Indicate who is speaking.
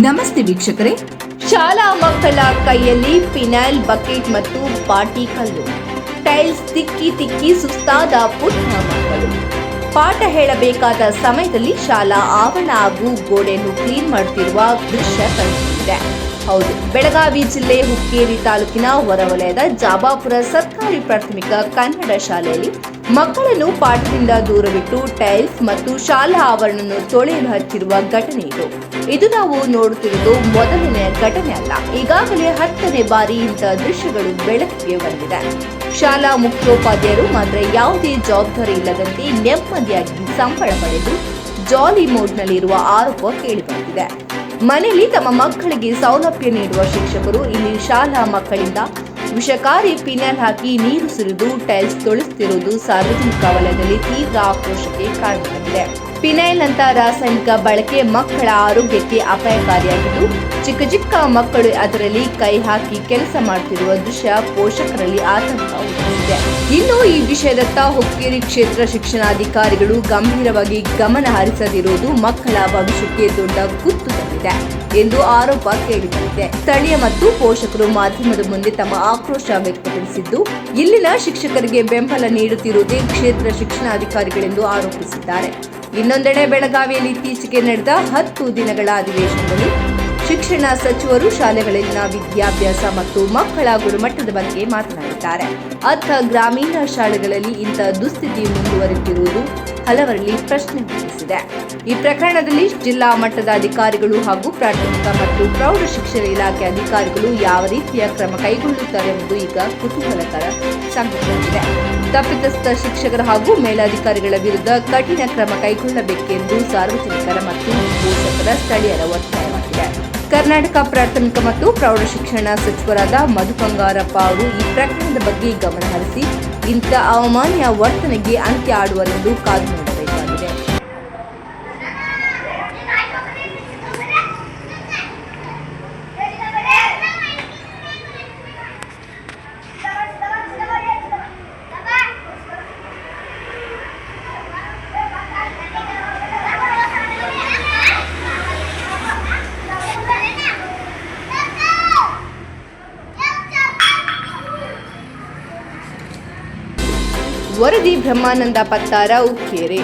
Speaker 1: ನಮಸ್ತೆ ವೀಕ್ಷಕರೇ. ಶಾಲಾ ಮಕ್ಕಳ ಕೈಯಲ್ಲಿ ಫಿನೈಲ್ ಬಕೆಟ್ ಮತ್ತು ಪಾಟಿ ಕಲ್ಲು. ಟೈಲ್ಸ್ ತಿಕ್ಕಿ ತಿಕ್ಕಿ ಸುಸ್ತಾದ ಪುಟ್ಟ ಮಕ್ಕಳು. ಪಾಠ ಹೇಳಬೇಕಾದ ಸಮಯದಲ್ಲಿ ಶಾಲಾ ಆವರಣ ಹಾಗೂ ಗೋಡೆಯನ್ನು ಕ್ಲೀನ್ ಮಾಡುತ್ತಿರುವ ದೃಶ್ಯ ಕಂಡುಬಂದಿದೆ ಹೌದು, ಬೆಳಗಾವಿ ಜಿಲ್ಲೆ ಹುಕ್ಕೇರಿ ತಾಲೂಕಿನ ಹೊರವಲಯದ ಜಾಬಾಪುರ ಸರ್ಕಾರಿ ಪ್ರಾಥಮಿಕ ಕನ್ನಡ ಶಾಲೆಯಲ್ಲಿ ಮಕ್ಕಳನ್ನು ಪಾಠದಿಂದ ದೂರವಿಟ್ಟು ಟೈಲ್ಸ್ ಮತ್ತು ಶಾಲಾ ಆವರಣವನ್ನು ತೊಳೆಯಲು ಹಚ್ಚಿರುವ ಘಟನೆ ಇದು. ಇದು ನಾವು ನೋಡುತ್ತಿರುವುದು ಮೊದಲನೆಯ ಘಟನೆ ಅಲ್ಲ. ಈಗಾಗಲೇ ಹತ್ತನೇ ಬಾರಿ ಇಂತಹ ದೃಶ್ಯಗಳು ಬೆಳಕಿಗೆ ಬಂದಿದೆ. ಶಾಲಾ ಮುಖ್ಯೋಪಾಧ್ಯಾಯರು ಮಾತ್ರ ಯಾವುದೇ ಜವಾಬ್ದಾರಿ ಇಲ್ಲದಂತೆ ನೆಮ್ಮದಿಯಾಗಿ ಸಂಬಳ ಪಡೆದು ಜಾಲಿ ಮೋಡ್ನಲ್ಲಿರುವ ಆರೋಪ ಕೇಳಿಬಂದಿದೆ. ಮನೆಯಲ್ಲಿ ತಮ್ಮ ಮಕ್ಕಳಿಗೆ ಸೌಲಭ್ಯ ನೀಡುವ ಶಿಕ್ಷಕರು ಇಲ್ಲಿ ಶಾಲಾ ಮಕ್ಕಳಿಂದ ವಿಷಕಾರಿ ಪಿನಲ್ ಹಾಕಿ ನೀರು ಸುರಿದು ಟೈಲ್ಸ್ ತೊಳೆಸುತ್ತಿರುವುದು ಸಾರ್ವಜನಿಕ ವಲಯದಲ್ಲಿ ತೀವ್ರ ಆಕ್ರೋಶಕ್ಕೆ ಕಾರಣವಾಗಿದೆ. ಪಿನೈಲ್ ಅಂತ ರಾಸಾಯನಿಕ ಬಳಕೆ ಮಕ್ಕಳ ಆರೋಗ್ಯಕ್ಕೆ ಅಪಾಯಕಾರಿಯಾಗಿದ್ದು ಚಿಕ್ಕ ಚಿಕ್ಕ ಮಕ್ಕಳು ಅದರಲ್ಲಿ ಕೈ ಹಾಕಿ ಕೆಲಸ ಮಾಡುತ್ತಿರುವ ದೃಶ್ಯ ಪೋಷಕರಲ್ಲಿ ಆತಂಕ ಉಂಟಾಗಿದೆ. ಇನ್ನು ಈ ವಿಷಯದತ್ತ ಹುಕ್ಕೇರಿ ಕ್ಷೇತ್ರ ಶಿಕ್ಷಣಾಧಿಕಾರಿಗಳು ಗಂಭೀರವಾಗಿ ಗಮನ ಹರಿಸದಿರುವುದು ಮಕ್ಕಳ ಭವಿಷ್ಯಕ್ಕೆ ದೊಡ್ಡ ಕುತ್ತು ತಂದಿದೆ ಎಂದು ಆರೋಪ ಕೇಳಿಬಂದಿದೆ. ಸ್ಥಳೀಯ ಮತ್ತು ಪೋಷಕರು ಮಾಧ್ಯಮದ ಮುಂದೆ ತಮ್ಮ ಆಕ್ರೋಶ ವ್ಯಕ್ತಪಡಿಸಿದ್ದು, ಇಲ್ಲಿನ ಶಿಕ್ಷಕರಿಗೆ ಬೆಂಬಲ ನೀಡುತ್ತಿರುವುದೇ ಕ್ಷೇತ್ರ ಶಿಕ್ಷಣಾಧಿಕಾರಿಗಳೆಂದು ಆರೋಪಿಸಿದ್ದಾರೆ. ಇನ್ನೊಂದೆಡೆ ಬೆಳಗಾವಿಯಲ್ಲಿ ಇತ್ತೀಚೆಗೆ ನಡೆದ ಹತ್ತು ದಿನಗಳ ಅಧಿವೇಶನದಲ್ಲಿ ಶಿಕ್ಷಣ ಸಚಿವರು ಶಾಲೆಗಳಲ್ಲಿನ ವಿದ್ಯಾಭ್ಯಾಸ ಮತ್ತು ಮಕ್ಕಳ ಗುಣಮಟ್ಟದ ಬಗ್ಗೆ ಮಾತನಾಡಿದ್ದಾರೆ. ಅತ್ತ ಗ್ರಾಮೀಣ ಶಾಲೆಗಳಲ್ಲಿ ಇಂತಹ ದುಸ್ಥಿತಿ ಮುಂದುವರೆದಿರುವುದು ಹಲವರಲ್ಲಿ ಪ್ರಶ್ನೆ ಹುಟ್ಟಿಸಿದೆ ಈ ಪ್ರಕರಣದಲ್ಲಿ ಜಿಲ್ಲಾ ಮಟ್ಟದ ಅಧಿಕಾರಿಗಳು ಹಾಗೂ ಪ್ರಾಥಮಿಕ ಮತ್ತು ಪ್ರೌಢ ಶಿಕ್ಷಣ ಇಲಾಖೆ ಅಧಿಕಾರಿಗಳು ಯಾವ ರೀತಿಯ ಕ್ರಮ ಕೈಗೊಳ್ಳುತ್ತಾರೆ ಎಂಬುದು ಈಗ ಕುತೂಹಲಕರ ಸಂಗತಿಯಾಗಿದೆ. ತಪ್ಪಿತಸ್ಥ ಶಿಕ್ಷಕರ ಹಾಗೂ ಮೇಲಾಧಿಕಾರಿಗಳ ವಿರುದ್ಧ ಕಠಿಣ ಕ್ರಮ ಕೈಗೊಳ್ಳಬೇಕೆಂದು ಸಾರ್ವಜನಿಕರ ಮತ್ತು ಪೋಷಕರ ಸ್ಥಳೀಯರ ಒತ್ತಾಯವಾಗಿದೆ. ಕರ್ನಾಟಕ ಪ್ರಾಥಮಿಕ ಮತ್ತು ಪ್ರೌಢ ಶಿಕ್ಷಣ ಸಚಿವರಾದ ಮಧು ಬಂಗಾರಪ್ಪ ಅವರು ಈ ಪ್ರಕರಣದ ಬಗ್ಗೆ ಗಮನ ಹರಿಸಿ ಇಂಥ ಅವಮಾನ್ಯ ವರ್ತನೆಗೆ ಅಂತ್ಯ ಆಡುವರೆಂದು ಕಾದು ವರದಿ ಬ್ರಹ್ಮಾನಂದ ಪತ್ತಾರ ಉಕ್ಕೇರಿ.